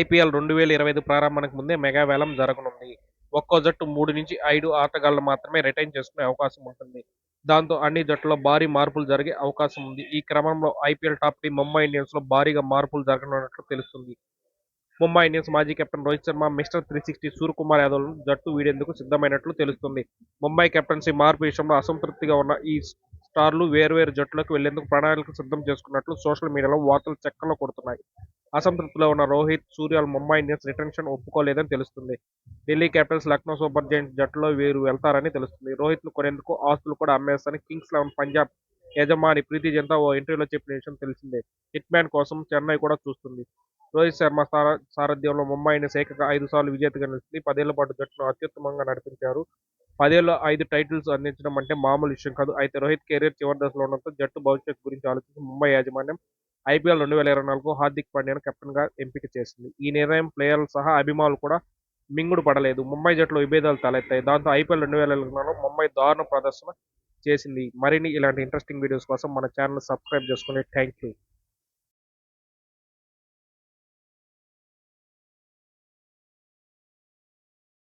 IPL రెండు వేల ఇరవై ఐదు ప్రారంభానికి ముందే మెగావేలం జరగనుంది. ఒక్కో జట్టు మూడు నుంచి ఐదు ఆటగాళ్ళు మాత్రమే రిటైన్ చేసుకునే అవకాశం ఉంటుంది. దాంతో అన్ని జట్లలో భారీ మార్పులు జరిగే అవకాశం ఉంది. ఈ క్రమంలో ఐపీఎల్ టాప్ టీం ముంబై ఇండియన్స్లో భారీగా మార్పులు జరగనున్నట్లు తెలుస్తుంది. ముంబై ఇండియన్స్ మాజీ captain Rohit Sharma mister three sixty Suryakumar Yadav జట్టు వీడేందుకు సిద్ధమైనట్లు తెలుస్తుంది. ముంబై కెప్టెన్సీ మార్పు విషయంలో అసంతృప్తిగా ఉన్న ఈ స్టార్లు వేర్వేరు జట్లకు వెళ్ళేందుకు ప్రణాళికలు సిద్ధం చేసుకున్నట్లు సోషల్ మీడియాలో వార్తలు చెక్కలు కొడుతున్నాయి. అసంతృప్తిలో ఉన్న రోహిత్ సూర్యల్ ముంబై ఇండియన్స్ రిటెన్షన్ ఒప్పుకోలేదని తెలుస్తుంది. Delhi capitals Lucknow super giants జట్టులో వీరు వెళ్తారని తెలుస్తుంది. రోహిత్ను కొనేందుకు ఆస్తులు కూడా అమ్మేస్తారని కింగ్స్ లెవెన్ పంజాబ్ యజమాని ప్రీతి జంతా ఓ ఇంటర్వ్యూలో చెప్పిన విషయం తెలిసిందే. హిట్ మ్యాన్ కోసం చెన్నై కూడా చూస్తుంది. రోహిత్ శర్మ సారథ్యంలో ముంబై ఇండియన్స్ ఏకంగా ఐదు సార్లు విజేతగా నిలిచింది. పదేళ్ళ పాటు జట్టును అత్యుత్తమంగా నడిపించారు. పదేళ్ళు ఐదు టైటిల్స్ అందించడం అంటే మామూలు విషయం కాదు. అయితే రోహిత్ కెరీర్ చివరి దశలో ఉండడంతో జట్టు భవిష్యత్తు గురించి ఆలోచించి ముంబై యాజమాన్యం ఐపీఎల్ రెండు వేల ఇరవై నాలుగు హార్దిక్ పాండ్యాను కెప్టెన్గా ఎంపిక చేసింది. ఈ నిర్ణయం ప్లేయర్లు సహా అభిమానులు కూడా మింగుడు పడలేదు. ముంబై జట్లు విభేదాలు తలెత్తాయి. దాంతో ఐపీఎల్ రెండు వేల ఇరవై నాలుగులో ముంబై దారుణ ప్రదర్శన చేసింది. మరిన్ని ఇలాంటి ఇంట్రెస్టింగ్ వీడియోస్ కోసం మన ఛానల్ సబ్స్క్రైబ్ చేసుకోండి థ్యాంక్ యూ